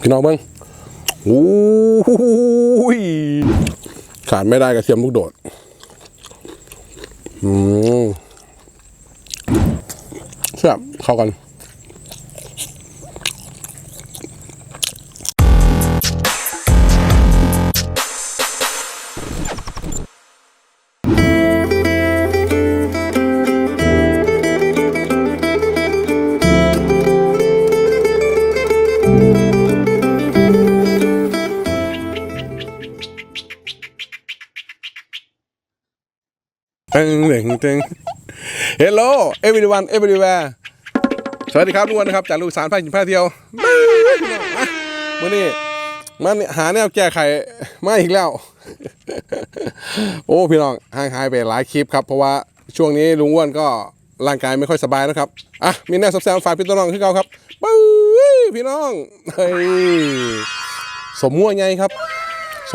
พี่น้องเบิ้งโอ้ยขาดไม่ได้กระเทียมลูกโดด อืมเชื่อเข้ากัน ตึงตึงตึงเฮลโลเอ v ว r y วันเอ r y w h e r e สวัสดีครับทุกคนนะครับจากลูกสารพากินพาเที่ยวมื่อนี้มันหาแนวแก้ไขมาอีกแล้ว โอ้พี่น้องห่างหายไปหลายคลิปครับ เพราะว่าช่วงนี้ลุงอ้วนก็ร่างกายไม่ค่อยสบายนะครับ อะ มีแนวซับแซมฝากพี่ต้นน้องขึ้นเขาครับปุ้ยพี่น้องเฮ้ยสมมั่วไงครับ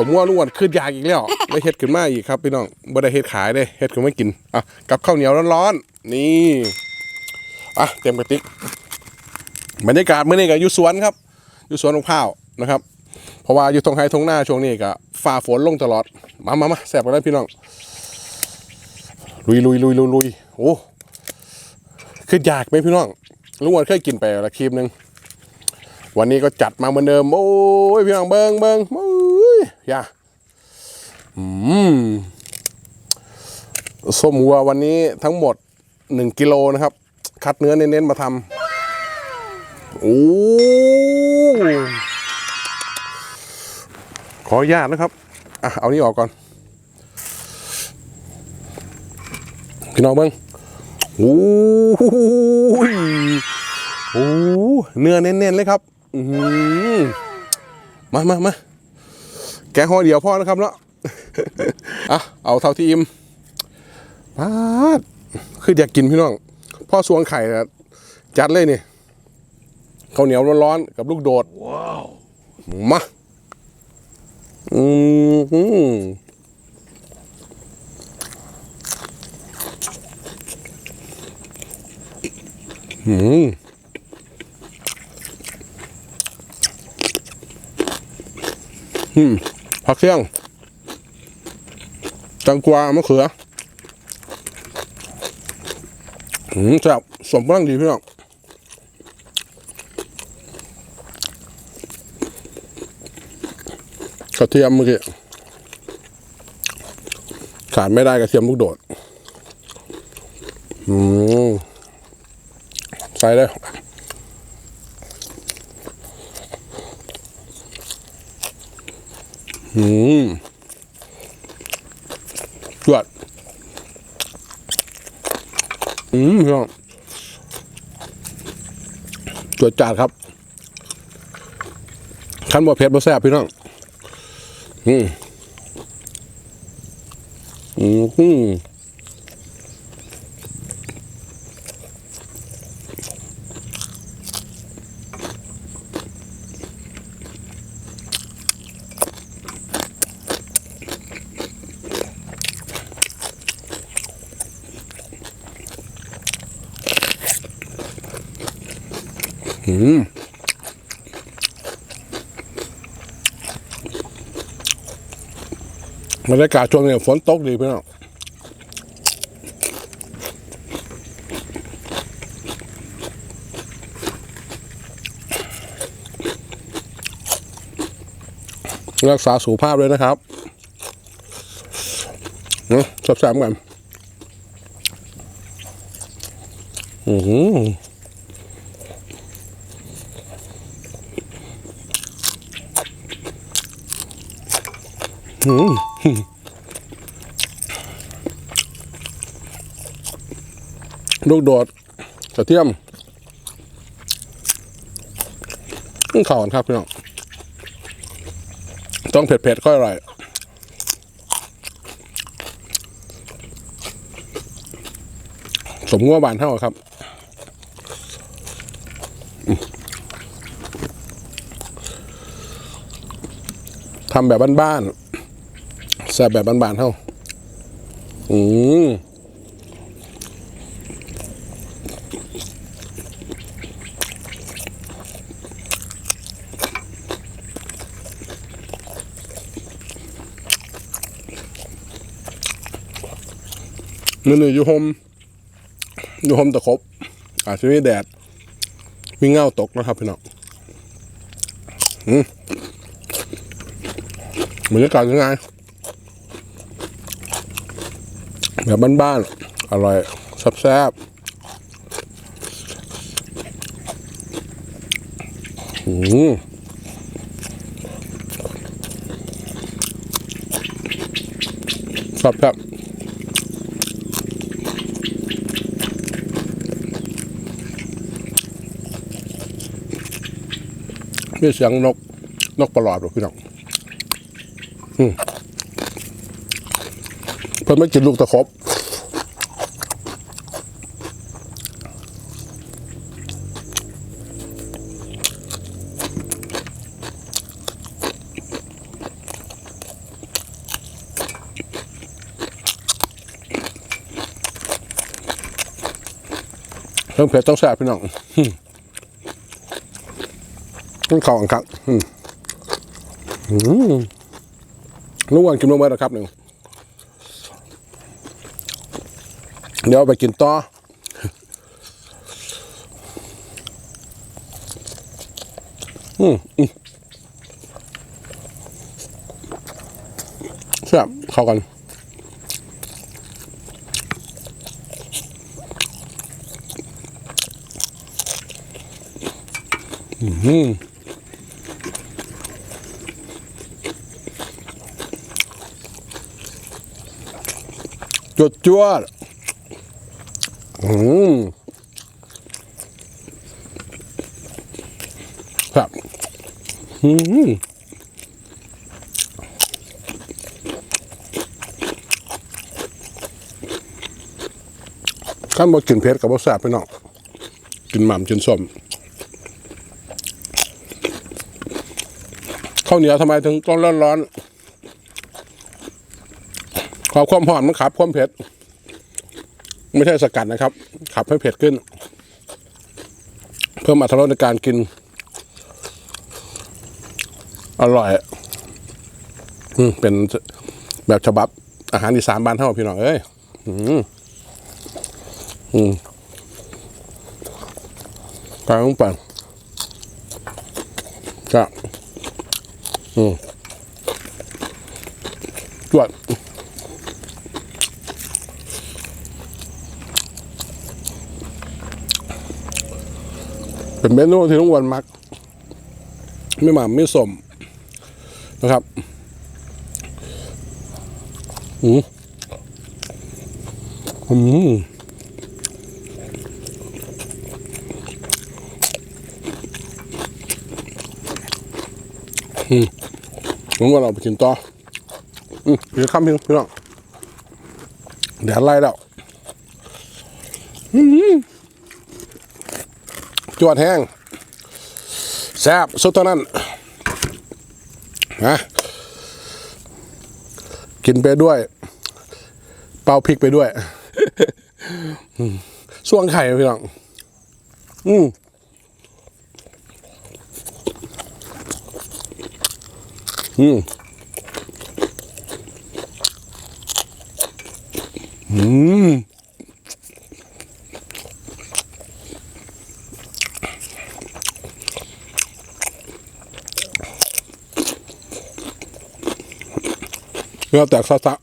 มมั่วล้วนขึ้นยากอีกแล้วได้เฮ็ดขึ้นมาอีกครับพี่น้องบ่ได้เฮ็ดขายเด้เฮ็ดขึ้นมากินอะกับข้าวเหนียวร้อนๆนี่อะเต็มกระติกบรรยากาศมื้อนี้ก็อยู่สวนครับอยู่สวนของข้าวนะครับ เพราะว่าอยู่ตรงไฮทงหน้าช่วงนี้ก็ฝ่าฝนลงตลอดมามามาแซ่บกันแล้วพี่น้องลุยลุยลุยลุยลุยโอ้ขึ้นยากไหมพี่น้องลุงอ้วนเคยกินไปละคลิปหนึ่งวันนี้ก็จัดมาเหมือนเดิมโอ้ยพี่น้องเบิงเบิงโอ้ ย่าอืมส้มวัววันนี้ทั้งหมดหนึ่งกิโลนะครับ คัดเนื้อเน้นๆมาทำโอ้ขออนุญาตนะครับอะเอานี้ออกก่อนพี่น้องเบิ้งโอ้ยโอ้เนื้อเน้นๆเลยครับ อืมามามา แกงห่อเดียวพ่อนะครับเนาะอะเอาเท่าที่อิ่มปาดคืออยากกินพี่น้อง พ่อสวงไข่นะจัดเลยนี่ข้าวเหนียวร้อนๆกับลูกโดดว้าวมาอืมหืออืมอืม ผักเชียงจังกวามะเขืออืมแซ่บสมกำลังดีพี่น้องกระเทียมเมื่อกี้ขาดไม่ได้กระเทียมลูกโดด อืม ใส่เลย อืมจวดอืมพี่น้องจวดจาดครับขั้นบ่เผ็ดบ่แซ่บพี่น้องอืมอืม อืมบรรยากาศช่วงนี้ฝนตกดีพี่น้องรักษาสุขภาพเลยนะครับเนาะสับสามกันอือ หือลูกโดดกระเทียมต้องข่าวกันครับพี่น้องต้องเผ็ดๆค่อยอร่อยสมงัวบานเท่าครับ ทำแบบบ้านๆ แซ่บแบบบานๆเท่าอืมมือนึ่งอยู่หมอยู่หมตะครบอาจจะมีแดด มีเงาตกนะครับพี่น้องอืมบรรยากาศยังไง แบบบ้านๆอร่อยแซ่บๆอืมครับครับมีเสียงนก นกประหลอดบ่พี่น้องอืม พิ่นไม่กินลูกตะครบเรื่องเผ็ดต้องแซ่บพี่น้องต้องเข้าอันครับอืมอืมลุงวันกินลงไปแล้วครับหนึ่ง เดี๋ยวไปกินต่ออืมอืมแซ่บเข้ากันอืมจวดจวด อืมครับอืมขั้นบ่กินเผ็ดกับบ่แซ่บไปเนาะกินหม่ำกินส้มข้าวเหนียวทำไมถึงต้องร้อนๆความความหอมมันขับความเผ็ด ไม่ใช่สกัดนะครับ ขับให้เผ็ดขึ้น เพิ่มอรรถรสในการกิน อร่อยอืมเป็นแบบฉบับ อาหารอีสานบ้านเท่าพี่น้องเอ้ยอืมอืมกลางลงไปจ้ะอืมจวด เป็นเมนูที่ลุงอ้วันมัก ไม่หม่ำไม่สมนะครับอืมอืมอืมลุงอ้วันเอาไปกินต่ออืมเดี๋ยวข้ามพี่น้องเดี๋ยวไล่แล้ว จวดแห้งแซ่บสุดเท่านั้นนะกินไปด้วย เป่าพริกไปด้วยส่วงไข่พี่น้องอืมอืมอืม เนื้อแตกซะซะ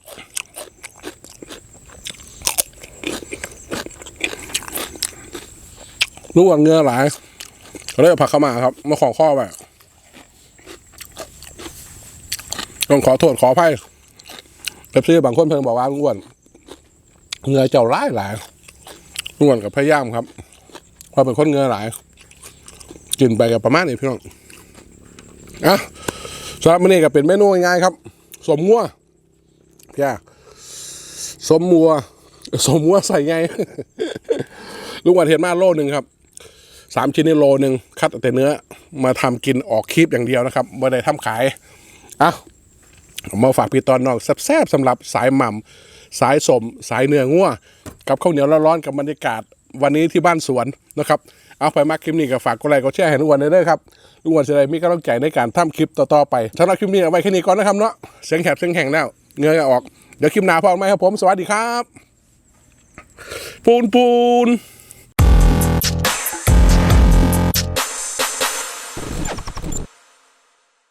รู้ว่าเนื้อหลายเขาเลยผักเข้ามาครับ มาขอข้อไปต้องขอโทษขออภัยเอฟซีบางคนเพิ่งบอกว่าลุงอ้วนเงือเจ้าร้ายหลายลุงอ้วนกับพยายามครับเพราะเป็นคนเงือหลายกินไปกับประมาณนี้พี่น้องอะสำหรับมื้อนี้ก็เป็นเมนูง่ายๆครับสมงัว พี่อาสมมัว สมมัวใส่ไง ลุงวันเห็นมาโลหนึ่งครับสามชิ้นนี่โลหนึ่งคัดแต่เนื้อ มาทำกินออกคลิปอย่างเดียวนะครับไม่ได้ทำขายอะมาฝากพี่ตอนน้องแซ่บๆสำหรับสายหม่ำสายสม สายเนื้องัวกับข้าวเหนียวร้อนๆกับบรรยากาศวันนี้ที่บ้านสวนนะครับ เอาไปมากคลิปนี้ก็ฝากกดไลค์กดแชร์ให้ลุงวันด้วยครับลุงวันจะได้มีกำลังใจในการทำคลิปต่อๆไปสำหรับคลิปนี้เอาไว้แค่นี้ก่อนนะครับเนาะเสียงแหบเสียงแห้งแล้ว เงยออก เดี๋ยวคลิปหน้าพอกันไหมครับผม สวัสดีครับ ปูนปูน